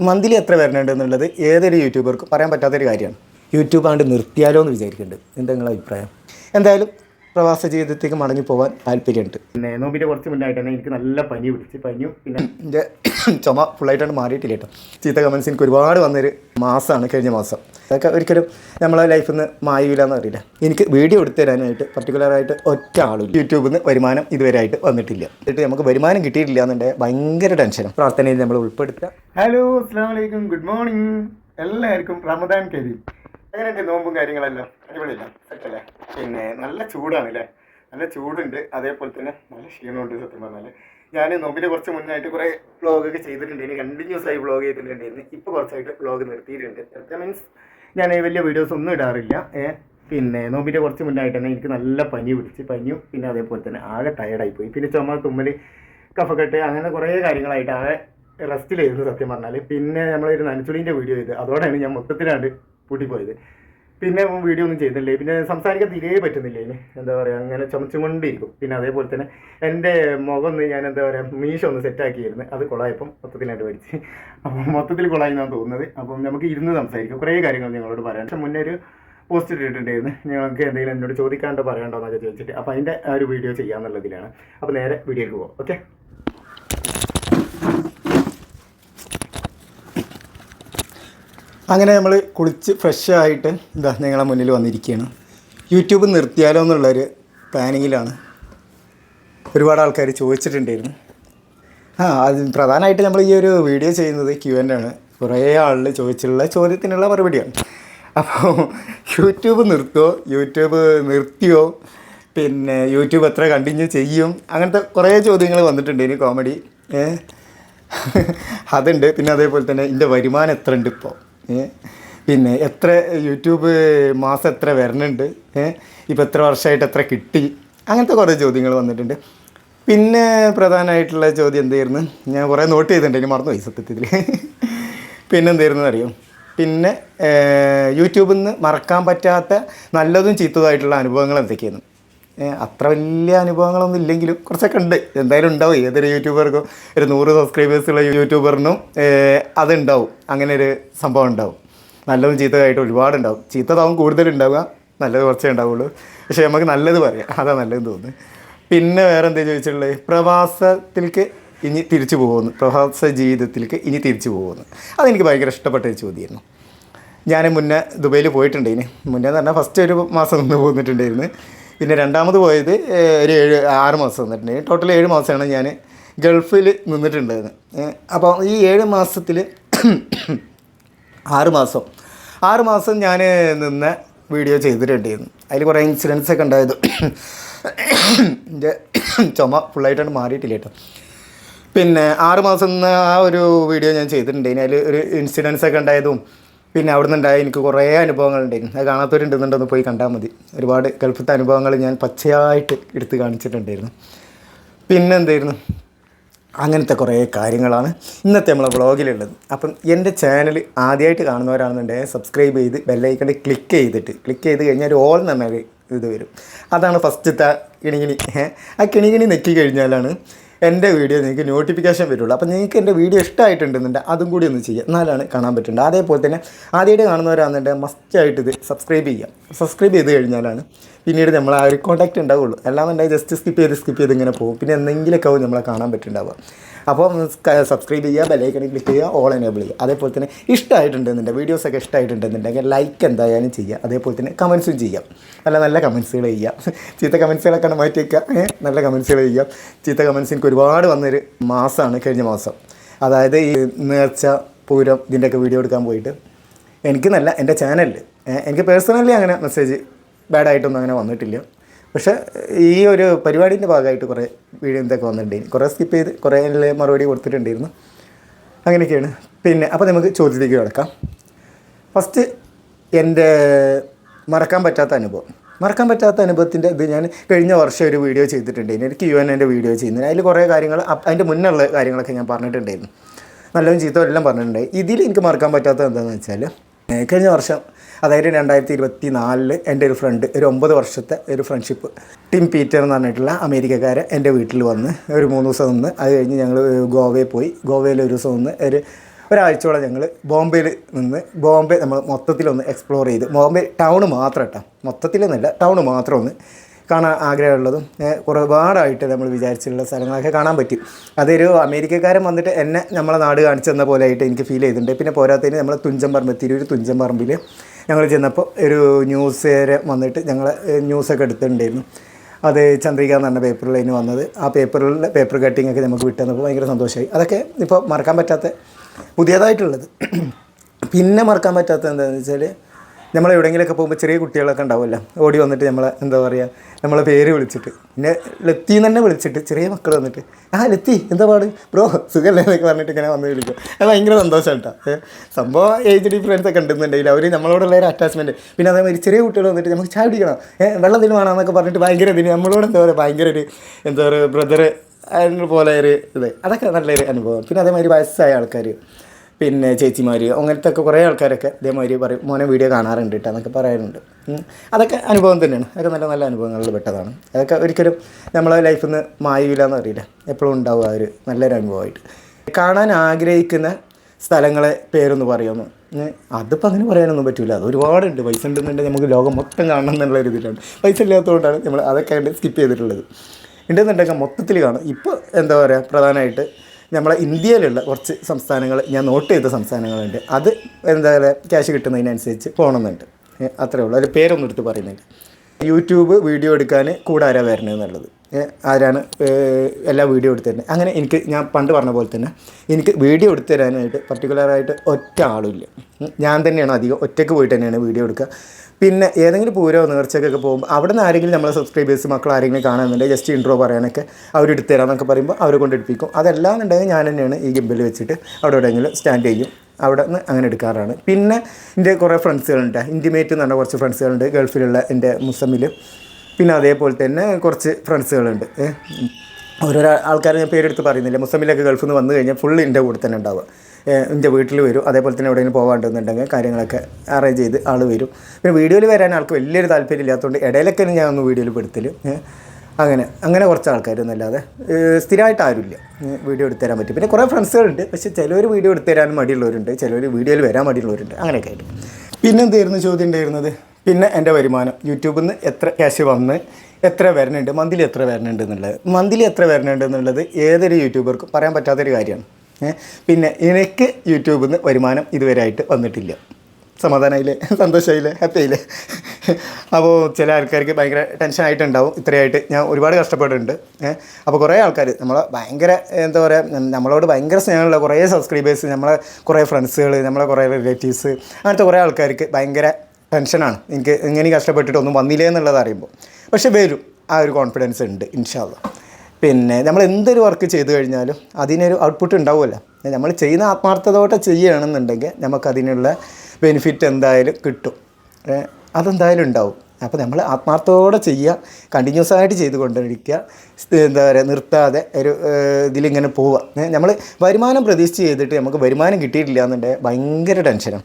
Monthly എത്ര വരണുണ്ട് എന്നുള്ളത് ഏതൊരു യൂട്യൂബർക്കും പറയാൻ പറ്റാത്തൊരു കാര്യമാണ്. യൂട്യൂബ് ആണ്ട് നിർത്തിയാലോ എന്ന് വിചാരിക്കുന്നുണ്ട് എന്താ നിങ്ങളുടെ അഭിപ്രായം? എന്തായാലും പ്രവാസ ജീവിതത്തേക്ക് മടങ്ങി പോകാൻ താല്പര്യമുണ്ട്. പിന്നെ നോമ്പിന്റെ കുറച്ച് മുന്നായിട്ടാണ് എനിക്ക് നല്ല പനി പിടിച്ച്. പനിയും പിന്നെ എന്റെ ചുമ ഫുള്ളായിട്ടാണ് മാറിയിട്ടില്ല കേട്ടോ. ചീത്ത കമൻസ് എനിക്ക് ഒരുപാട് വന്നൊരു മാസമാണ് കഴിഞ്ഞ മാസം. അതൊക്കെ ഒരിക്കലും നമ്മളെ ലൈഫിൽ നിന്ന് മായൂല എന്ന് അറിയില്ല. എനിക്ക് വീഡിയോ എടുത്തു തരാനായിട്ട് പർട്ടിക്കുലറായിട്ട് ഒറ്റ ആളും യൂട്യൂബിൽ നിന്ന് വരുമാനം ഇതുവരെ ആയിട്ട് വന്നിട്ടില്ല. എന്നിട്ട് നമുക്ക് വരുമാനം കിട്ടിയിട്ടില്ല എന്നുണ്ടെങ്കിൽ ഭയങ്കര ടെൻഷനും പ്രാർത്ഥനയിൽ നമ്മൾ ഉൾപ്പെടുത്തുക. ഹലോ അസ്സാം വലൈക്കും ഗുഡ് മോർണിംഗ് എല്ലാവർക്കും റമദാൻ കരീം. എങ്ങനെയുണ്ട് നോമ്പും കാര്യങ്ങളെല്ലാം. അടിപൊളിയില്ല? സെറ്റല്ലേ? പിന്നെ നല്ല ചൂടാണ് അല്ലേ നല്ല ചൂടുണ്ട്. അതേപോലെ തന്നെ നല്ല ക്ഷീണമുണ്ട് സത്യം പറഞ്ഞാൽ ഞാൻ നോമ്പിന്റെ കുറച്ച് മുന്നായിട്ട് കുറേ വ്ളോഗൊക്കെ ചെയ്തിട്ടുണ്ടായിരുന്നു കണ്ടിന്യൂസ് ആയി വ്ളോഗ് ചെയ്തിട്ടുണ്ടായിരുന്നു ഇപ്പോൾ കുറച്ചായിട്ട് വ്ളോഗ് നിർത്തിയിട്ടുണ്ട്. നിർത്തുക മീൻസ് ഞാൻ വലിയ വീഡിയോസ് ഒന്നും ഇടാറില്ല. പിന്നെ നോമ്പിന്റെ കുറച്ച് മുന്നായിട്ട് തന്നെ എനിക്ക് നല്ല പനി പിടിച്ച് പനിയും പിന്നെ അതേപോലെ തന്നെ ആകെ ടയർഡായി പോയി. പിന്നെ ചുമ തുമ്മൽ കഫക്കെട്ട് അങ്ങനെ കുറേ കാര്യങ്ങളായിട്ട് ആകെ റെസ്റ്റിലായിരുന്നു സത്യം പറഞ്ഞാൽ പിന്നെ നമ്മളൊരു നനച്ചുളിന്റെ വീഡിയോ ചെയ്ത്. അതോടെയാണ് ഞാൻ മൊത്തത്തിലാണ്ട് പൂട്ടിപ്പോയത്. പിന്നെ വീഡിയോ ഒന്നും ചെയ്തില്ലേ? പിന്നെ സംസാരിക്കാൻ തീരെ പറ്റുന്നില്ല ഇനി? എന്താ പറയുക അങ്ങനെ ചുമച്ചുകൊണ്ടിരിക്കും പിന്നെ അതേപോലെ തന്നെ എന്റെ മുഖം ഒന്ന് ഞാൻ എന്താ പറയുക മീശ ഒന്ന് സെറ്റാക്കിയിരുന്നു അത് കൊളായപ്പം മൊത്തത്തിലായിട്ട് പഠിച്ച് അപ്പം മൊത്തത്തിൽ കൊളായി എന്നാണ് തോന്നുന്നത്. അപ്പം നമുക്ക് ഇരുന്ന് സംസാരിക്കാം. കുറേ കാര്യങ്ങൾ നിങ്ങളോട് പറയാൻ പക്ഷെ മുന്നേ ഒരു പോസ്റ്റ് ഇട്ടിട്ടുണ്ടായിരുന്നു. നിങ്ങൾക്ക് എന്തെങ്കിലും എന്നോട് ചോദിക്കാണ്ടോ പറയണ്ടോ എന്നൊക്കെ ചോദിച്ചിട്ട്. അപ്പോൾ അതിന്റെ ഒരു വീഡിയോ ചെയ്യാമെന്നുള്ളതിലാണ് അപ്പോൾ നേരെ വീഡിയോയിൽ പോകാം ഓക്കെ അങ്ങനെ നമ്മൾ കുളിച്ച് ഫ്രഷ് ആയിട്ട് എന്താ നിങ്ങളെ മുന്നിൽ വന്നിരിക്കുകയാണ് യൂട്യൂബ് നിർത്തിയാലോ എന്നുള്ളൊരു പ്ലാനിങ്ങിലാണ് ഒരുപാട് ആൾക്കാർ ചോദിച്ചിട്ടുണ്ടായിരുന്നു. ആ അത് പ്രധാനമായിട്ട് നമ്മൾ ഈ ഒരു വീഡിയോ ചെയ്യുന്നത് ക്യു എന്റെ ആണ്. കുറേ ആളുകൾ ചോദിച്ചിട്ടുള്ള ചോദ്യത്തിനുള്ള മറുപടിയാണ്. അപ്പോൾ യൂട്യൂബ് നിർത്തുമോ യൂട്യൂബ് നിർത്തിയോ പിന്നെ യൂട്യൂബ് എത്ര കണ്ടിന്യൂ ചെയ്യും അങ്ങനത്തെ കുറേ ചോദ്യങ്ങൾ വന്നിട്ടുണ്ട് ഇനി കോമഡി അതുണ്ട്. പിന്നെ അതേപോലെ തന്നെ എന്റെ വരുമാനം എത്ര ഉണ്ട് ഇപ്പോൾ പിന്നെ എത്ര യൂട്യൂബ് മാസം എത്ര വരുന്നുണ്ട് ഏ? ഇപ്പോൾ എത്ര വർഷമായിട്ട് എത്ര കിട്ടി? അങ്ങനത്തെ കുറേ ചോദ്യങ്ങൾ വന്നിട്ടുണ്ട്. പിന്നെ പ്രധാനമായിട്ടുള്ള ചോദ്യം എന്തായിരുന്നു? ഞാൻ കുറേ നോട്ട് ചെയ്തിട്ടുണ്ട് ഇനി മറന്നുപോയി സത്യത്തിൽ. പിന്നെ എന്തായിരുന്നു അറിയോ പിന്നെ യൂട്യൂബിൽ നിന്ന് മറക്കാൻ പറ്റാത്ത നല്ലതും ചീത്തതുമായിട്ടുള്ള അനുഭവങ്ങൾ എന്തൊക്കെയാണ് അത്ര വലിയ അനുഭവങ്ങളൊന്നും ഇല്ലെങ്കിലും കുറച്ചൊക്കെ ഉണ്ട്. എന്തായാലും ഉണ്ടാവും. ഏതൊരു യൂട്യൂബർക്കും ഒരു നൂറ് സബ്സ്ക്രൈബേഴ്സുള്ള യൂട്യൂബറിനും അതുണ്ടാവും. അങ്ങനെ ഒരു സംഭവം ഉണ്ടാവും. നല്ലതും ചീത്തതായിട്ട് ഒരുപാടുണ്ടാവും ചീത്തതാവും കൂടുതലുണ്ടാവുക നല്ലത് കുറച്ചേ ഉണ്ടാവുള്ളൂ. പക്ഷേ നമുക്ക് നല്ലത് പറയാം. അതാ നല്ലതെന്ന് തോന്നുന്നു. പിന്നെ വേറെ എന്താ ചോദിച്ചിട്ടുള്ളത്? പ്രവാസത്തിലേക്ക് ഇനി തിരിച്ചു പോകുന്നു. പ്രവാസ ജീവിതത്തിലേക്ക് ഇനി തിരിച്ചു പോകുന്നു. അതെനിക്ക് ഭയങ്കര ഇഷ്ടപ്പെട്ട ഒരു ചോദ്യമായിരുന്നു. ഞാൻ മുന്നേ ദുബൈയിൽ പോയിട്ടുണ്ടായിരുന്നു മുന്നേ എന്ന് പറഞ്ഞാൽ ഫസ്റ്റ് ഒരു മാസം നിന്ന് പോന്നിട്ടുണ്ടായിരുന്നു. പിന്നെ രണ്ടാമത് പോയത് ഒരു ഏഴ് ആറ് മാസം നിന്നിട്ടുണ്ട്. ടോട്ടൽ ഏഴ് മാസമാണ് ഞാൻ ഗൾഫിൽ നിന്നിട്ടുണ്ടായിരുന്നത്. അപ്പോൾ ഈ ഏഴ് മാസത്തിൽ ആറ് മാസം ആറ് മാസം ഞാൻ നിന്ന വീഡിയോ ചെയ്തിട്ടുണ്ടായിരുന്നു. അതിൽ കുറേ ഇൻസിഡൻസ് ഒക്കെ ഉണ്ടായത്. എന്റെ ചുമ ഫുള്ളായിട്ടാണ് മാറിയിട്ടില്ല കേട്ടോ. പിന്നെ ആറ് മാസം ആ ഒരു വീഡിയോ ഞാൻ ചെയ്തിട്ടുണ്ടായിരുന്നു. അതിൽ ഒരു ഇൻസിഡൻസ് ഒക്കെ ഉണ്ടായതും പിന്നെ അവിടെ നിന്നുണ്ടായ എനിക്ക് കുറേ അനുഭവങ്ങൾ ഉണ്ടായിരുന്നു അത് കാണാത്തവരുണ്ടെന്നുണ്ടെന്ന് പോയി കണ്ടാൽ മതി. ഒരുപാട് ഗൾഫത്തെ അനുഭവങ്ങൾ ഞാൻ പച്ചയായിട്ട് എടുത്ത് കാണിച്ചിട്ടുണ്ടായിരുന്നു. പിന്നെ എന്തായിരുന്നു? അങ്ങനത്തെ കുറേ കാര്യങ്ങളാണ് ഇന്നത്തെ നമ്മളെ വ്ളോഗിലുള്ളത്. അപ്പം എന്റെ ചാനൽ ആദ്യമായിട്ട് കാണുന്നവരാണെന്നുണ്ടെങ്കിൽ സബ്സ്ക്രൈബ് ചെയ്ത് ബെല്ലൈക്കണ്ട് ക്ലിക്ക് ചെയ്തിട്ട് ക്ലിക്ക് ചെയ്ത് കഴിഞ്ഞാൽ ഒരു ഓൾ എന്നൊരു ഇത് വരും. അതാണ് ഫസ്റ്റത്തെ കിണികിണി? ആ കിണികിണി നെക്കി കഴിഞ്ഞാലാണ് എന്റെ വീഡിയോ നിങ്ങൾക്ക് നോട്ടിഫിക്കേഷൻ വരുള്ളൂ. അപ്പോൾ നിങ്ങൾക്ക് എന്റെ വീഡിയോ ഇഷ്ടമായിട്ടുണ്ടെന്നുണ്ട് അതും കൂടി ഒന്ന് ചെയ്യുക. എന്നാലാണ് കാണാൻ പറ്റുന്നത്. അതേപോലെ തന്നെ ആദ്യമായിട്ട് കാണുന്നവരാണെന്നുണ്ടെങ്കിൽ മസ്റ്റായിട്ട് ഇത് സബ്സ്ക്രൈബ് ചെയ്യാം സബ്സ്ക്രൈബ് ചെയ്ത് കഴിഞ്ഞാലാണ് പിന്നീട് നമ്മൾ ആ ഒരു കോൺടാക്റ്റ് ഉണ്ടാവുള്ളൂ. അല്ലാന്നുണ്ടെങ്കിൽ ജസ്റ്റ് സ്കിപ്പ് ചെയ്ത് സ്കിപ്പ് ചെയ്ത് ഇങ്ങനെ പോകും. പിന്നെ എന്തെങ്കിലുമൊക്കെ ആവും നമ്മളെ കാണാൻ പറ്റുന്നുണ്ടാവുക. അപ്പോൾ സബ്സ്ക്രൈബ് ചെയ്യുക ബെല്ലൈക്കണിൽ ക്ലിക്ക് ചെയ്യുക ഓൾ എനേബിൾ ചെയ്യുക. അതേപോലെ തന്നെ ഇഷ്ടമായിട്ടുണ്ടെന്നുണ്ടെങ്കിൽ വീഡിയോസൊക്കെ ഇഷ്ടമായിട്ടുണ്ടെന്നുണ്ടെങ്കിൽ ലൈക്ക് എന്തായാലും ചെയ്യുക. അതേപോലെ തന്നെ കമൻസും ചെയ്യാം. നല്ല നല്ല കമൻസുകൾ ചെയ്യുക ചീത്ത കമൻസുകളൊക്കെ മാറ്റി വയ്ക്കുക നല്ല കമൻസുകൾ ചെയ്യുക ചീത്ത കമൻസ് എനിക്ക് ഒരുപാട് വന്നൊരു മാസമാണ് കഴിഞ്ഞ മാസം. അതായത് ഈ നേർച്ച പൂരം ഇതിന്റെയൊക്കെ വീഡിയോ എടുക്കാൻ പോയിട്ട് എനിക്ക് നല്ല എന്റെ ചാനലിൽ എനിക്ക് പേഴ്സണലി അങ്ങനെ മെസ്സേജ് ബാഡായിട്ടൊന്നും അങ്ങനെ വന്നിട്ടില്ല. പക്ഷേ ഈ ഒരു പരിപാടിന്റെ ഭാഗമായിട്ട് കുറേ വീഡിയോ എന്തൊക്കെ വന്നിട്ടുണ്ടായിരുന്നു. കുറേ സ്കിപ്പ് ചെയ്ത് കുറേ മറുപടി കൊടുത്തിട്ടുണ്ടായിരുന്നു. അങ്ങനെയൊക്കെയാണ്. പിന്നെ അപ്പോൾ നമുക്ക് ചോദ്യത്തിലേക്ക് കിടക്കാം. ഫസ്റ്റ് എന്റെ മറക്കാൻ പറ്റാത്ത അനുഭവം. മറക്കാൻ പറ്റാത്ത അനുഭവത്തിന്റെ ഇത് ഞാൻ കഴിഞ്ഞ വർഷം ഒരു വീഡിയോ ചെയ്തിട്ടുണ്ടായിരുന്നു. എനിക്ക് യു എൻ എന്റെ വീഡിയോ ചെയ്യുന്നത്. അതിൽ കുറേ കാര്യങ്ങൾ അതിന്റെ മുന്നുള്ള കാര്യങ്ങളൊക്കെ ഞാൻ പറഞ്ഞിട്ടുണ്ടായിരുന്നു. നല്ലതും ചീത്തവും എല്ലാം പറഞ്ഞിട്ടുണ്ടായി. ഇതിൽ എനിക്ക് മറക്കാൻ പറ്റാത്ത എന്താണെന്ന് വെച്ചാൽ കഴിഞ്ഞ വർഷം അതായത് രണ്ടായിരത്തി ഇരുപത്തി നാലിൽ എന്റെ ഒരു ഫ്രണ്ട് ഒരു ഒമ്പത് വർഷത്തെ ഒരു ഫ്രണ്ട്ഷിപ്പ് ടിം പീറ്റർ എന്ന് പറഞ്ഞിട്ടുള്ള അമേരിക്കക്കാരൻ എന്റെ വീട്ടിൽ വന്ന് ഒരു മൂന്ന് ദിവസം നിന്ന് അത് കഴിഞ്ഞ് ഞങ്ങൾ ഗോവയിൽ പോയി. ഗോവയിൽ ഒരു ദിവസം നിന്ന് ഒരു ഒരാഴ്ചയോളം ഞങ്ങൾ ബോംബെയിൽ നിന്ന് ബോംബെ നമ്മൾ മൊത്തത്തിലൊന്ന് എക്സ്പ്ലോർ ചെയ്ത്. ബോംബെ ടൗൺ മാത്രം കേട്ടോ. മൊത്തത്തിലൊന്നല്ല ടൗൺ മാത്രം ഒന്ന് കാണാൻ ആഗ്രഹമുള്ളതും ഒരുപാടായിട്ട് നമ്മൾ വിചാരിച്ചിട്ടുള്ള സ്ഥലങ്ങളൊക്കെ കാണാൻ പറ്റി. അതൊരു അമേരിക്കക്കാരൻ വന്നിട്ട് എന്നെ നമ്മളെ നാട് കാണിച്ചു തന്ന പോലെ ആയിട്ട് എനിക്ക് ഫീൽ ചെയ്തിട്ടുണ്ട്. പിന്നെ പോരാത്തതിന് നമ്മൾ തുഞ്ചമ്പറമ്പ് തിരൂർ തുഞ്ചമ്പറമ്പിൽ ഞങ്ങൾ ചെന്നപ്പോൾ ഒരു ന്യൂസുകാരെ വന്നിട്ട് ഞങ്ങൾ ന്യൂസൊക്കെ എടുത്തിട്ടുണ്ടായിരുന്നു. അത് ചന്ദ്രിക എന്ന് പറഞ്ഞ പേപ്പറിൽ അതിന് വന്നത്. ആ പേപ്പറിൽ പേപ്പർ കട്ടിംഗ് ഒക്കെ നമുക്ക് വിട്ടുതന്നപ്പോൾ ഭയങ്കര സന്തോഷമായി. അതൊക്കെ ഇപ്പോൾ മറക്കാൻ പറ്റാത്ത പുതിയതായിട്ടുള്ളത്. പിന്നെ മറക്കാൻ പറ്റാത്ത എന്താണെന്ന് വെച്ചാൽ നമ്മൾ എവിടെയെങ്കിലുമൊക്കെ പോകുമ്പോൾ ചെറിയ കുട്ടികളൊക്കെ ഉണ്ടാവുമല്ലോ. ഓടി വന്നിട്ട് നമ്മളെ എന്താ പറയുക നമ്മളെ പേര് വിളിച്ചിട്ട്. പിന്നെ ലത്തി തന്നെ വിളിച്ചിട്ട് ചെറിയ മക്കൾ വന്നിട്ട് ആ ലത്തി എന്താ പാട്? ബ്രോ സുഖമല്ലേ എന്നൊക്കെ പറഞ്ഞിട്ട് ഇങ്ങനെ വന്ന് വിളിക്കും. അത് ഭയങ്കര സന്തോഷം കേട്ടോ സംഭവം ഏജ് ഡിഫറൻസ് ഒക്കെ ഉണ്ടെന്നുണ്ടെങ്കിൽ അവർ നമ്മളോടുള്ള ഒരു അറ്റാച്ച്മെന്റ് പിന്നെ അതേമാതിരി ചെറിയ കുട്ടികൾ വന്നിട്ട് നമുക്ക് ചായ കുടിക്കണം? വെള്ളം എന്തെങ്കിലും വേണമെന്നൊക്കെ പറഞ്ഞിട്ട് ഭയങ്കര ഇതിന് നമ്മളോട് എന്താ പറയുക ഭയങ്കര ഒരു എന്താ പറയുക ബ്രദർ പോലെ ഒരു ഇത്. അതൊക്കെ നല്ലൊരു അനുഭവം പിന്നെ അതേമാതിരി വയസ്സായ ആൾക്കാർ പിന്നെ ചേച്ചിമാർ അങ്ങനത്തെ ഒക്കെ കുറേ ആൾക്കാരൊക്കെ ഇതേമാതിരി പറയും മോനെ വീഡിയോ കാണാറുണ്ട് കേട്ടോ എന്നൊക്കെ പറയാറുണ്ട്. അതൊക്കെ അനുഭവം തന്നെയാണ്. അതൊക്കെ നല്ല നല്ല അനുഭവങ്ങളിൽ പെട്ടതാണ്. അതൊക്കെ ഒരിക്കലും നമ്മളെ ലൈഫിൽ നിന്ന് എന്ന് അറിയില്ല. എപ്പോഴും ഉണ്ടാവും ആ ഒരു നല്ലൊരു അനുഭവമായിട്ട്. കാണാൻ ആഗ്രഹിക്കുന്ന സ്ഥലങ്ങളെ പേരൊന്ന് പറയുമെന്ന്. അതിപ്പോൾ അങ്ങനെ പറയാനൊന്നും പറ്റില്ല അത് ഒരുപാടുണ്ട്. പൈസ ഉണ്ടെന്നുണ്ടെങ്കിൽ നമുക്ക് ലോകം മൊത്തം കാണണം എന്നുള്ള ഒരു ഇതിലാണ്. പൈസ ഇല്ലാത്തതുകൊണ്ടാണ് നമ്മൾ അതൊക്കെ സ്കിപ്പ് ചെയ്തിട്ടുള്ളത്. ഉണ്ടെന്നുണ്ടെങ്കിൽ മൊത്തത്തിൽ കാണും. ഇപ്പോൾ എന്താ പറയുക പ്രധാനമായിട്ട് നമ്മളെ ഇന്ത്യയിലുള്ള കുറച്ച് സംസ്ഥാനങ്ങൾ ഞാൻ നോട്ട് ചെയ്ത സംസ്ഥാനങ്ങളുണ്ട്. അത് എന്താ പറയുക ക്യാഷ് കിട്ടുന്നതിനനുസരിച്ച് പോകണമെന്നുണ്ട് അത്രേ ഉള്ളൂ. അതിൽ പേരൊന്നും എടുത്ത് പറയുന്നില്ല. യൂട്യൂബ് വീഡിയോ എടുക്കാൻ കൂടാരാ ഏ, ആരാണ് എല്ലാ വീഡിയോ എടുത്തു തരുന്നത് അങ്ങനെ എനിക്ക് ഞാൻ പണ്ട് പറഞ്ഞ പോലെ തന്നെ എനിക്ക് വീഡിയോ എടുത്തു തരാനായിട്ട് പർട്ടിക്കുലറായിട്ട് ഒറ്റ ആളുമില്ല. ഞാൻ തന്നെയാണ് അധികം ഒറ്റയ്ക്ക് പോയിട്ട് തന്നെയാണ് വീഡിയോ എടുക്കുക. പിന്നെ ഏതെങ്കിലും പൂരോ നേർച്ചക്കൊക്കെ പോകുമ്പോൾ അവിടെ നിന്ന് ആരെങ്കിലും നമ്മളെ സബ്സ്ക്രൈബേഴ്സ് മക്കൾ ആരെങ്കിലും കാണാനുണ്ടെങ്കിൽ ജസ്റ്റ് ഇൻട്രോ പറയാനൊക്കെ അവർ എടുത്തു തരാമെന്നൊക്കെ പറയുമ്പോൾ അവരെ കൊണ്ട് എടുപ്പിക്കും. അതല്ലാന്നുണ്ടെങ്കിൽ ഞാൻ തന്നെയാണ് ഈ ഗിമ്പിൽ വെച്ചിട്ട് അവിടെ എവിടെയെങ്കിലും സ്റ്റാൻഡ് ചെയ്യും. അവിടെ നിന്ന് അങ്ങനെ എടുക്കാറാണ്. പിന്നെ എന്റെ കുറേ ഫ്രണ്ട്സുകളുണ്ട് ഇന്റിമേറ്റ് എന്ന് പറഞ്ഞ കുറച്ച് ഫ്രണ്ട്സുകളുണ്ട് ഗൾഫിലുള്ള എന്റെ മുസമ്മിൽ പിന്നെ അതേപോലെ തന്നെ കുറച്ച് ഫ്രണ്ട്സുകളുണ്ട്. ഓരോ ഓരോരോ ആൾക്കാരെ ഞാൻ പേരെടുത്ത് പറയുന്നില്ല. മുസ്ലിമിലൊക്കെ ഗൾഫിൽ നിന്ന് വന്നു കഴിഞ്ഞാൽ ഫുള്ള് എന്റെ കൂടെ തന്നെ ഉണ്ടാവുക. എന്റെ വീട്ടിൽ വരും. അതേപോലെ തന്നെ എവിടെയെങ്കിലും പോകാണ്ടെന്നുണ്ടെങ്കിൽ കാര്യങ്ങളൊക്കെ അറേഞ്ച് ചെയ്ത് ആൾ വരും. പിന്നെ വീഡിയോയിൽ വരാൻ ആൾക്ക് വലിയൊരു താല്പര്യം ഇല്ലാത്തതുകൊണ്ട് ഇടയിലൊക്കെ ഞാൻ ഒന്ന് വീഡിയോയിൽ പെടുത്തൽ അങ്ങനെ അങ്ങനെ കുറച്ച് ആൾക്കാരൊന്നല്ലാതെ സ്ഥിരമായിട്ട് ആരുമില്ല. വീഡിയോ എടുത്തു തരാൻ പറ്റും. പിന്നെ കുറേ ഫ്രണ്ട്സുകളുണ്ട്. പക്ഷേ ചിലവർ വീഡിയോ എടുത്തു തരാൻ മടിയുള്ളവരുണ്ട്. ചിലവർ വീഡിയോയിൽ വരാൻ മടിയുള്ളവരുണ്ട്. അങ്ങനെയൊക്കെ ആയിട്ട്. പിന്നെ എന്തായിരുന്നു ചോദ്യം ഉണ്ടായിരുന്നത്? പിന്നെ എന്റെ വരുമാനം. യൂട്യൂബിൽ നിന്ന് എത്ര ക്യാഷ് വന്ന് എത്ര വരണുണ്ട് മന്ത്ലി എത്ര വരണുണ്ട് എന്നുള്ളത്. മന്ത്ലി എത്ര വരണുണ്ട് എന്നുള്ളത് ഏതൊരു യൂട്യൂബർക്കും പറയാൻ പറ്റാത്തൊരു കാര്യമാണ്. പിന്നെ എനിക്ക് യൂട്യൂബിൽ നിന്ന് വരുമാനം ഇതുവരെ ആയിട്ട് വന്നിട്ടില്ല. സമാധാനമായില്ലേ സന്തോഷമായില്ലേ ഹാപ്പി ആയില്ലേ അപ്പോൾ ചില ആൾക്കാർക്ക് ഭയങ്കര ടെൻഷനായിട്ടുണ്ടാവും ഇത്രയായിട്ട് ഞാൻ ഒരുപാട് കഷ്ടപ്പെട്ടിട്ടുണ്ട്. അപ്പോൾ കുറേ ആൾക്കാർ നമ്മളെ ഭയങ്കര എന്താ പറയുക നമ്മളോട് ഭയങ്കര സ്നേഹമുള്ള കുറേ സബ്സ്ക്രൈബേഴ്സ് നമ്മളെ കുറേ ഫ്രണ്ട്സുകൾ നമ്മളെ കുറേ റിലേറ്റീവ്സ് അങ്ങനത്തെ കുറേ ആൾക്കാർക്ക് ഭയങ്കര ടെൻഷനാണ് എനിക്ക് ഇങ്ങനെ കഷ്ടപ്പെട്ടിട്ടൊന്നും വന്നില്ലേ എന്നുള്ളത് അറിയുമ്പോൾ. പക്ഷേ വരും. ആ ഒരു കോൺഫിഡൻസ് ഉണ്ട് ഇൻഷാല്ല പിന്നെ നമ്മൾ എന്തൊരു വർക്ക് ചെയ്തു കഴിഞ്ഞാലും അതിനൊരു ഔട്ട്പുട്ട് ഉണ്ടാവുമല്ലോ. നമ്മൾ ചെയ്യുന്ന ആത്മാർത്ഥതയോടെ ചെയ്യുകയാണെന്നുണ്ടെങ്കിൽ നമുക്കതിനുള്ള ബെനിഫിറ്റ് എന്തായാലും കിട്ടും. അതെന്തായാലും ഉണ്ടാവും. അപ്പോൾ നമ്മൾ ആത്മാർത്ഥത്തോടെ ചെയ്യുക കണ്ടിന്യൂസ് ആയിട്ട് ചെയ്തുകൊണ്ടിരിക്കുക കൊണ്ടിരിക്കുക എന്താ പറയുക നിർത്താതെ ഒരു ഇതിലിങ്ങനെ പോവുക. നമ്മൾ വരുമാനം പ്രതീക്ഷിച്ച് ചെയ്തിട്ട് നമുക്ക് വരുമാനം കിട്ടിയിട്ടില്ല എന്നുണ്ടെങ്കിൽ ഭയങ്കര ടെൻഷനാണ്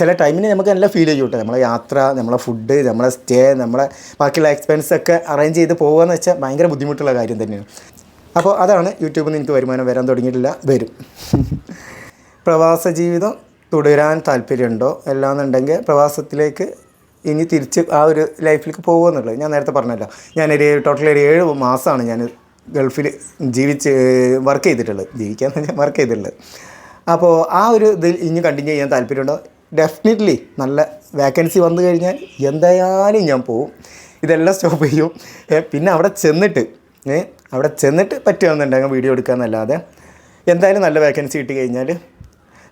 ചില ടൈമിന് നമുക്ക് നല്ല ഫീൽ ചെയ്യും കേട്ടോ നമ്മളെ യാത്ര നമ്മളെ ഫുഡ് നമ്മളെ സ്റ്റേ നമ്മളെ ബാക്കിയുള്ള എക്സ്പെൻസ് ഒക്കെ അറേഞ്ച് ചെയ്ത് പോകുക എന്ന് വെച്ചാൽ ഭയങ്കര ബുദ്ധിമുട്ടുള്ള കാര്യം തന്നെയാണ്. അപ്പോൾ അതാണ് യൂട്യൂബിൽ നിന്ന് എനിക്ക് വരുമാനം വരാൻ തുടങ്ങിയിട്ടില്ല വരും. പ്രവാസ ജീവിതം തുടരാൻ താല്പര്യമുണ്ടോ അല്ലാന്നുണ്ടെങ്കിൽ പ്രവാസത്തിലേക്ക് ഇനി തിരിച്ച് ആ ഒരു ലൈഫിലേക്ക് പോകുമെന്നുള്ളത് ഞാൻ നേരത്തെ പറഞ്ഞല്ലോ. ഞാനൊരു ടോട്ടൽ ഒരു ഏഴ് മാസമാണ് ഞാൻ ഗൾഫിൽ ജീവിച്ച് വർക്ക് ചെയ്തിട്ടുള്ളത്. ജീവിക്കാൻ ഞാൻ വർക്ക് ചെയ്തിട്ടുള്ളത്. അപ്പോൾ ആ ഒരു ഇതിൽ ഇനി കണ്ടിന്യൂ ചെയ്യാൻ താല്പര്യമുണ്ടോ? ഡെഫിനറ്റ്ലി നല്ല വേക്കൻസി വന്നു കഴിഞ്ഞാൽ എന്തായാലും ഞാൻ പോവും. ഇതെല്ലാം സ്റ്റോപ്പ് ചെയ്യും. പിന്നെ അവിടെ ചെന്നിട്ട് അവിടെ ചെന്നിട്ട് പറ്റുകയെന്നുണ്ടെങ്കിൽ വീഡിയോ എടുക്കാമെന്നല്ലാതെ എന്തായാലും നല്ല വേക്കൻസി കിട്ടി കഴിഞ്ഞാൽ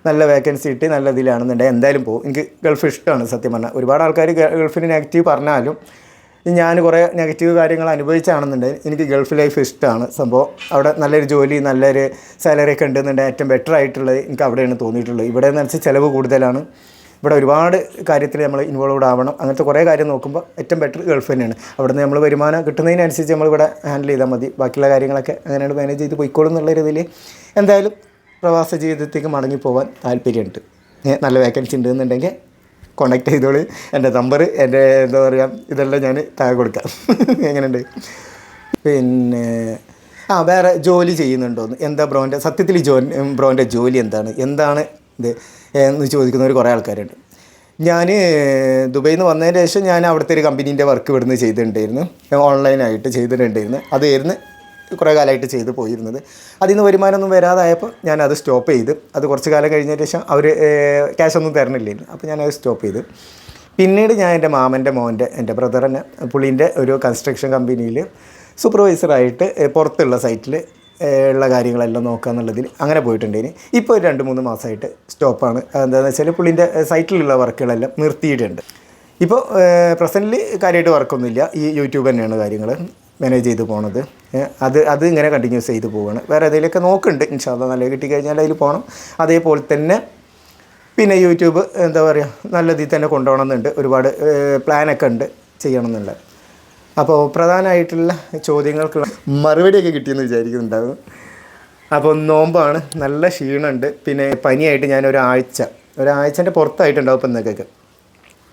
നല്ല വേക്കൻസി കിട്ടി നല്ല ഇതിലാണെന്നുണ്ടെങ്കിൽ എന്തായാലും പോകും എനിക്ക് ഗൾഫ് ഇഷ്ടമാണ് സത്യം പറഞ്ഞാൽ. ഒരുപാട് ആൾക്കാർ ഗൾഫിന് നെഗറ്റീവ് പറഞ്ഞാലും ഞാൻ കുറേ നെഗറ്റീവ് കാര്യങ്ങൾ അനുഭവിച്ചാണെന്നുണ്ടെങ്കിൽ എനിക്ക് ഗൾഫ് ലൈഫ് ഇഷ്ടമാണ്. സംഭവം അവിടെ നല്ലൊരു ജോലി നല്ലൊരു സാലറി ഒക്കെ ഉണ്ടെന്നുണ്ടെങ്കിൽ ഏറ്റവും ബെറ്റർ ആയിട്ടുള്ളത് എനിക്ക് അവിടെയാണ് തോന്നിയിട്ടുള്ളത്. ഇവിടെ എന്ന് വെച്ചാൽ ചിലവ് കൂടുതലാണ്. ഇവിടെ ഒരുപാട് കാര്യത്തിൽ നമ്മൾ ഇൻവോൾവ് ആവണം. അങ്ങനത്തെ കുറേ കാര്യം നോക്കുമ്പോൾ ഏറ്റവും ബെറ്റർ ഗൾഫ് തന്നെയാണ്. അവിടുന്ന് നമ്മൾ വരുമാനം കിട്ടുന്നതിനനുസരിച്ച് നമ്മളിവിടെ ഹാൻഡിൽ ചെയ്താൽ മതി. ബാക്കിയുള്ള കാര്യങ്ങളൊക്കെ അങ്ങനെയാണ് മാനേജ് ചെയ്ത് പോയിക്കോളും എന്നുള്ള രീതിയിൽ എന്തായാലും പ്രവാസ ജീവിതത്തേക്ക് മടങ്ങി പോകാൻ താല്പര്യമുണ്ട് നല്ല വേക്കൻസി ഉണ്ടെന്നുണ്ടെങ്കിൽ കോണ്ടാക്ട് ചെയ്തോളി. എന്റെ നമ്പർ എന്റെ എന്താ പറയുക ഇതെല്ലാം ഞാൻ താഴെ കൊടുക്കാം. എങ്ങനെയുണ്ട്? പിന്നെ ആ വേറെ ജോലി ചെയ്യുന്നുണ്ടോന്ന്? എന്താ ബ്രോന്റെ സത്യത്തിൽ ജോ ബ്രോന്റെ ജോലി എന്താണ്? എന്താണ് ഇത്? എന്ന് ചോദിക്കുന്നവർ കുറേ ആൾക്കാരുണ്ട്. ഞാൻ ദുബൈയിൽ നിന്ന് വന്നതിന് ശേഷം ഞാൻ അവിടുത്തെ ഒരു കമ്പനീന്റെ വർക്ക് ഇവിടുന്ന് ചെയ്തിട്ടുണ്ടായിരുന്നു. ഓൺലൈനായിട്ട് ചെയ്തിട്ടുണ്ടായിരുന്നു. അതായിരുന്നു കുറേ കാലമായിട്ട് ചെയ്തു പോയിരുന്നത്. അതിൽ നിന്ന് വരുമാനമൊന്നും വരാതായപ്പോൾ ഞാൻ അത് സ്റ്റോപ്പ് ചെയ്ത്. അത് കുറച്ച് കാലം കഴിഞ്ഞതിന് ശേഷം അവർ ക്യാഷ് ഒന്നും തരണില്ലായിരുന്നു അപ്പോൾ ഞാനത് സ്റ്റോപ്പ് ചെയ്ത്. പിന്നീട് ഞാൻ എന്റെ മാമന്റെ മോന്റെ എന്റെ ബ്രദറിനെ പുള്ളീന്റെ ഒരു കൺസ്ട്രക്ഷൻ കമ്പനിയിൽ സൂപ്പർവൈസറായിട്ട് പുറത്തുള്ള സൈറ്റിൽ ഉള്ള കാര്യങ്ങളെല്ലാം നോക്കുക എന്നുള്ളതിൽ അങ്ങനെ പോയിട്ടുണ്ടേന്. ഇപ്പോൾ ഒരു രണ്ട് മൂന്ന് മാസമായിട്ട് സ്റ്റോപ്പാണ്. എന്താണെന്ന് വെച്ചാൽ പുള്ളീന്റെ സൈറ്റിലുള്ള വർക്കുകളെല്ലാം നിർത്തിയിട്ടുണ്ട്. ഇപ്പോൾ പ്രസന്റിൽ കാര്യമായിട്ട് വർക്കൊന്നുമില്ല ഈ യൂട്യൂബ് തന്നെയാണ് കാര്യങ്ങൾ മാനേജ് ചെയ്ത് പോണത്. അത് അത് ഇങ്ങനെ കണ്ടിന്യൂസ് ചെയ്ത് പോവുകയാണ് വേറെ ഏതെങ്കിലുമൊക്കെ നോക്കുന്നുണ്ട് ഇൻഷാല്ല നല്ല കിട്ടിക്കഴിഞ്ഞാൽ അതിൽ പോകണം അതേപോലെ തന്നെ പിന്നെ യൂട്യൂബ് എന്താ പറയുക നല്ല രീതിയിൽ തന്നെ കൊണ്ടുപോകണമെന്നുണ്ട് ഒരുപാട് പ്ലാനൊക്കെ ഉണ്ട് ചെയ്യണമെന്നുള്ളത് അപ്പോൾ പ്രധാനമായിട്ടുള്ള ചോദ്യങ്ങൾക്കുള്ള മറുപടിയൊക്കെ കിട്ടിയെന്ന് വിചാരിക്കുന്നുണ്ടാകും അപ്പോൾ നോമ്പാണ് നല്ല ക്ഷീണമുണ്ട് പിന്നെ പനിയായിട്ട് ഞാൻ ഒരാഴ്ച ഒരാഴ്ചന്റെ പുറത്തായിട്ടുണ്ടാവും ഇപ്പം എന്നൊക്കെ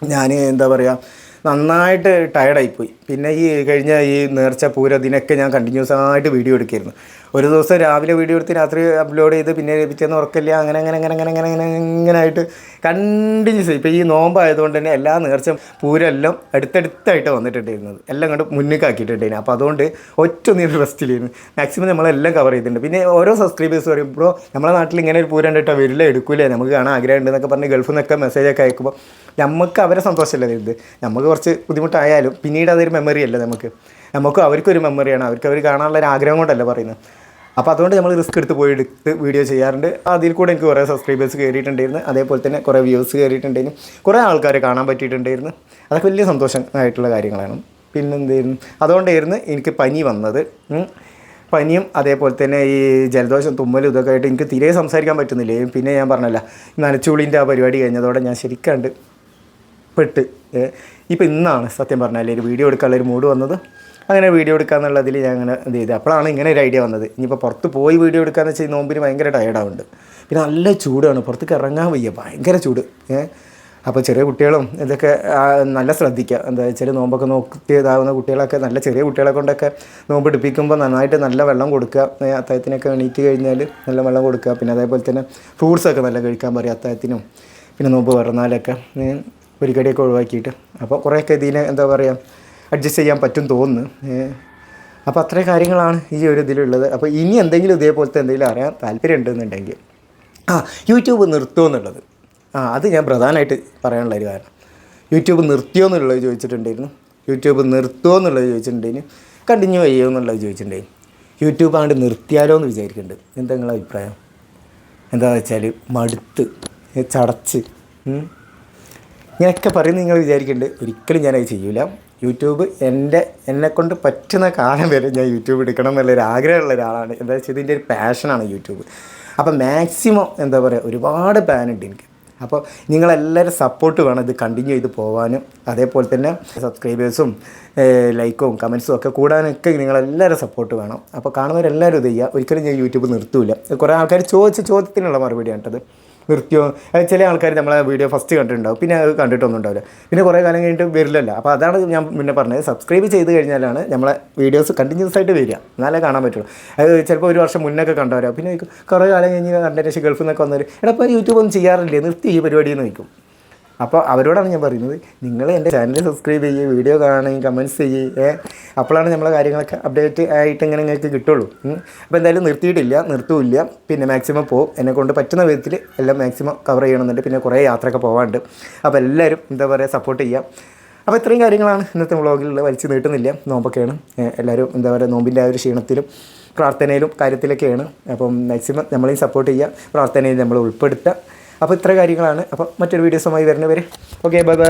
ഞാൻ എന്താ പറയുക നന്നായിട്ട് ടയർഡായിപ്പോയി പിന്നെ ഈ കഴിഞ്ഞ ഈ നേർച്ച പൂര ഇതിനൊക്കെ ഞാൻ കണ്ടിന്യൂസ് ആയിട്ട് വീഡിയോ എടുക്കായിരുന്നു. ഒരു ദിവസം രാവിലെ വീഡിയോ എടുത്ത് രാത്രി അപ്ലോഡ് ചെയ്ത് പിന്നെ പിറ്റേന്ന് ഉറക്കില്ല. അങ്ങനെ അങ്ങനെ അങ്ങനെ അങ്ങനെ അങ്ങനെ അങ്ങനെ ഇങ്ങനെ ആയിട്ട് കണ്ടിന്യൂസ് ഇപ്പോൾ ഈ നോമ്പായതുകൊണ്ട് തന്നെ എല്ലാ നേർച്ചയും പൂരെല്ലാം അടുത്തടുത്തായിട്ട് വന്നിട്ടുണ്ടായിരുന്നത്. എല്ലാം കണ്ട് മുന്നിൽ ആക്കിയിട്ടുണ്ടായിരുന്നു. അപ്പോൾ അതുകൊണ്ട് ഒറ്റ നീര് റെസ്റ്റിലിരുന്നു മാക്സിമം നമ്മളെല്ലാം കവർ ചെയ്തിട്ടുണ്ട്. പിന്നെ ഓരോ സബ്സ്ക്രൈബേഴ്സ് പറയുമ്പോൾ ബ്രോ നമ്മളെ നാട്ടിൽ ഇങ്ങനെ ഒരു പൂരം കണ്ടിട്ടോ വരില്ല എടുക്കൂലേ. നമുക്ക് കാണാൻ ആഗ്രഹം ഉണ്ടെന്നൊക്കെ പറഞ്ഞ് ഗൾഫിൽ നിന്നൊക്കെ മെസ്സേജൊക്കെ അയക്കുമ്പോൾ നമുക്ക് അവരെ സന്തോഷമല്ലേ ഇത്? നമുക്ക് കുറച്ച് ബുദ്ധിമുട്ടായാലും പിന്നീട് അതൊരു മെമ്മറി അല്ലേ നമുക്ക്? നമുക്കും അവർക്കൊരു മെമ്മറിയാണ് അവർക്ക് അവർ കാണാനുള്ള ഒരു ആഗ്രഹം കൊണ്ടല്ല പറയുന്നത്. അപ്പോൾ അതുകൊണ്ട് നമ്മൾ റിസ്ക് എടുത്ത് പോയി എടുത്ത് വീഡിയോ ചെയ്യാറുണ്ട്. അതിൽ കൂടെ എനിക്ക് കുറേ സബ്സ്ക്രൈബേഴ്സ് കയറിയിട്ടുണ്ടായിരുന്നു അതേപോലെ തന്നെ കുറേ വ്യൂസ് കയറിയിട്ടുണ്ടായിരുന്നു കുറേ ആൾക്കാരെ കാണാൻ പറ്റിയിട്ടുണ്ടായിരുന്നു. അതൊക്കെ വലിയ സന്തോഷം ആയിട്ടുള്ള കാര്യങ്ങളാണ്. പിന്നെന്തായിരുന്നു അതുകൊണ്ടായിരുന്നു എനിക്ക് പനി വന്നത്. പനിയും അതേപോലെ തന്നെ ഈ ജലദോഷം തുമ്മലും ഇതൊക്കെ ആയിട്ട് എനിക്ക് തീരെ സംസാരിക്കാൻ പറ്റുന്നില്ലേ? പിന്നെ ഞാൻ പറഞ്ഞല്ല നനച്ചുളിന്റെ ആ പരിപാടി കഴിഞ്ഞതോടെ ഞാൻ ശരിക്കാണ്ട് പെട്ട്. ഇപ്പം ഇന്നാണ് സത്യം പറഞ്ഞാൽ ഒരു വീഡിയോ എടുക്കാനുള്ള ഒരു മൂഡ് വന്നത്. അങ്ങനെ വീഡിയോ എടുക്കാന്നുള്ളതിൽ ഞാൻ അങ്ങനെ എന്ത് ചെയ്തു. അപ്പോഴാണ് ഇങ്ങനെ ഒരു ഐഡിയ വന്നത്. ഇനിയിപ്പോൾ പുറത്ത് പോയി വീഡിയോ എടുക്കാന്ന് വെച്ചാൽ നോമ്പിന് ഭയങ്കര ടയർഡാവുന്നുണ്ട് പിന്നെ നല്ല ചൂടാണ്. പുറത്തേക്ക് ഇറങ്ങാൻ വയ്യ. ഭയങ്കര ചൂട്. ഏഹ് അപ്പോൾ ചെറിയ കുട്ടികളും ഇതൊക്കെ നല്ല ശ്രദ്ധിക്കുക. എന്താ വെച്ചാൽ നോമ്പൊക്കെ നോക്കിയതാവുന്ന കുട്ടികളൊക്കെ നല്ല ചെറിയ കുട്ടികളെ കൊണ്ടൊക്കെ നോമ്പ് എടുപ്പിക്കുമ്പോൾ നന്നായിട്ട് നല്ല വെള്ളം കൊടുക്കുക. അത്തായത്തിനൊക്കെ എണീറ്റ് കഴിഞ്ഞാൽ നല്ല വെള്ളം കൊടുക്കുക. പിന്നെ അതേപോലെ തന്നെ ഫ്രൂട്ട്സൊക്കെ നല്ല കഴിക്കാൻ പറയും അത്തായത്തിനും പിന്നെ നോമ്പ് പറഞ്ഞാലൊക്കെ ഒരു കടിയൊക്കെ ഒഴിവാക്കിയിട്ട്. അപ്പോൾ കുറേയൊക്കെ ഇതിനെ എന്താ പറയുക അഡ്ജസ്റ്റ് ചെയ്യാൻ പറ്റും തോന്നുന്നു. അപ്പോൾ അത്രയും കാര്യങ്ങളാണ് ഈ ഒരു ഇതിലുള്ളത്. അപ്പോൾ ഇനി എന്തെങ്കിലും ഇതേപോലത്തെ എന്തെങ്കിലും അറിയാൻ താല്പര്യം ഉണ്ടെന്നുണ്ടെങ്കിൽ ആ യൂട്യൂബ് നിർത്തുമോ എന്നുള്ളത്. ആ അത് ഞാൻ പ്രധാനമായിട്ട് പറയാനുള്ള ഒരു കാരണം. യൂട്യൂബ് നിർത്തിയോ എന്നുള്ളത് ചോദിച്ചിട്ടുണ്ടായിരുന്നു. യൂട്യൂബ് നിർത്തുമോ എന്നുള്ളത് ചോദിച്ചിട്ടുണ്ടായിരുന്നു. കണ്ടിന്യൂ ചെയ്യുമോ എന്നുള്ളത് ചോദിച്ചിട്ടുണ്ടായിരുന്നു. യൂട്യൂബ് അങ്ങോട്ട് നിർത്തിയാലോ എന്ന് വിചാരിക്കുന്നുണ്ട്. എന്താ നിങ്ങളുടെ അഭിപ്രായം? എന്താ വെച്ചാൽ മടുത്ത് ചടച്ച്. ഇങ്ങനെയൊക്കെ പറയുന്നത് നിങ്ങൾ വിചാരിക്കുന്നുണ്ട്. ഒരിക്കലും ഞാനത് ചെയ്യൂല. യൂട്യൂബ് എന്റെ എന്നെക്കൊണ്ട് പറ്റുന്ന കാലം വരെ ഞാൻ യൂട്യൂബ് എടുക്കണം എന്നുള്ളൊരു ആഗ്രഹമുള്ള ഒരാളാണ്. എന്താ വെച്ചാൽ ഇതിന്റെ ഒരു പാഷനാണ് യൂട്യൂബ്. അപ്പോൾ മാക്സിമം എന്താ പറയുക ഒരുപാട് പാനുണ്ട് എനിക്ക്. അപ്പോൾ നിങ്ങളെല്ലാവരും സപ്പോർട്ട് വേണം ഇത് കണ്ടിന്യൂ ചെയ്ത് പോകാനും അതേപോലെ തന്നെ സബ്സ്ക്രൈബേഴ്സും ലൈക്കും കമൻസും ഒക്കെ കൂടാനൊക്കെ നിങ്ങളെല്ലാവരും സപ്പോർട്ട് വേണം. അപ്പോൾ കാണുന്നവരെല്ലാവരും ഇത് ചെയ്യുക ഒരിക്കലും ഞാൻ യൂട്യൂബ് നിർത്തൂല. കുറേ ആൾക്കാർ ചോദിച്ച ചോദ്യത്തിനുള്ള മറുപടിയാണ് കേട്ടത്. നിർത്തിയോ? ചില ആൾക്കാർ നമ്മളെ വീഡിയോ ഫസ്റ്റ് കണ്ടിട്ടുണ്ടാവും. പിന്നെ അത് കണ്ടിട്ടൊന്നും ഉണ്ടാവില്ല. പിന്നെ കുറേ കാലം കഴിഞ്ഞിട്ട് വരില്ലല്ലോ. അപ്പോൾ അതാണ് ഞാൻ പിന്നെ പറഞ്ഞത്. സബ്സ്ക്രൈബ് ചെയ്ത് കഴിഞ്ഞാലാണ് നമ്മളെ വീഡിയോസ് കണ്ടിന്യൂസ് ആയിട്ട് വരിക. എന്നാലേ കാണാൻ പറ്റുള്ളൂ. അത് ചിലപ്പോൾ ഒരു വർഷം മുന്നൊക്കെ കണ്ടവരാ. പിന്നെ കുറേ കാലം കഴിഞ്ഞ് കണ്ടതിന് ശേഷം ഗൾഫിൽ നിന്നൊക്കെ വന്നവർ എടാ ഇപ്പോൾ യൂട്യൂബ് ഒന്നും ചെയ്യാറില്ലേ? നിർത്തി ഈ പരിപാടി എന്ന് ചോദിക്കും. അപ്പോൾ അവരോടാണ് ഞാൻ പറയുന്നത് നിങ്ങൾ എന്റെ ചാനൽ സബ്സ്ക്രൈബ് ചെയ്യുക വീഡിയോ കാണുകയും കമന്റ്സ് ചെയ്യുക അപ്പോഴാണ് നമ്മളെ കാര്യങ്ങളൊക്കെ അപ്ഡേറ്റ് ആയിട്ട് ഇങ്ങനെ നിങ്ങൾക്ക് കിട്ടുള്ളൂ. അപ്പോൾ എന്തായാലും നിർത്തിയിട്ടില്ല നിർത്തൂല്ല. പിന്നെ മാക്സിമം പോകും എന്നെ കൊണ്ട് പറ്റുന്ന വിധത്തിൽ എല്ലാം മാക്സിമം കവർ ചെയ്യണമെന്നുണ്ട്. പിന്നെ കുറേ യാത്രയൊക്കെ പോകാനുണ്ട് അപ്പോൾ എല്ലാവരും എന്താ പറയുക സപ്പോർട്ട് ചെയ്യാം. അപ്പോൾ ഇത്രയും കാര്യങ്ങളാണ് ഇന്നത്തെ വ്ളോഗിലുള്ള വലിച്ചു നീട്ടുന്നില്ല. നോമ്പൊക്കെയാണ്. എല്ലാവരും എന്താ പറയുക നോമ്പിന്റെ ആ ഒരു ക്ഷീണത്തിലും പ്രാർത്ഥനയിലും കാര്യത്തിലൊക്കെയാണ്. അപ്പം മാക്സിമം നമ്മളെയും സപ്പോർട്ട് ചെയ്യുക പ്രാർത്ഥനയിൽ നമ്മൾ ഉൾപ്പെടുത്തുക അപ്പോൾ ഇത്ര കാര്യങ്ങളാണ്. അപ്പോൾ മറ്റൊരു വീഡിയോസുമായി വരുന്നവരെ. Okay bye bye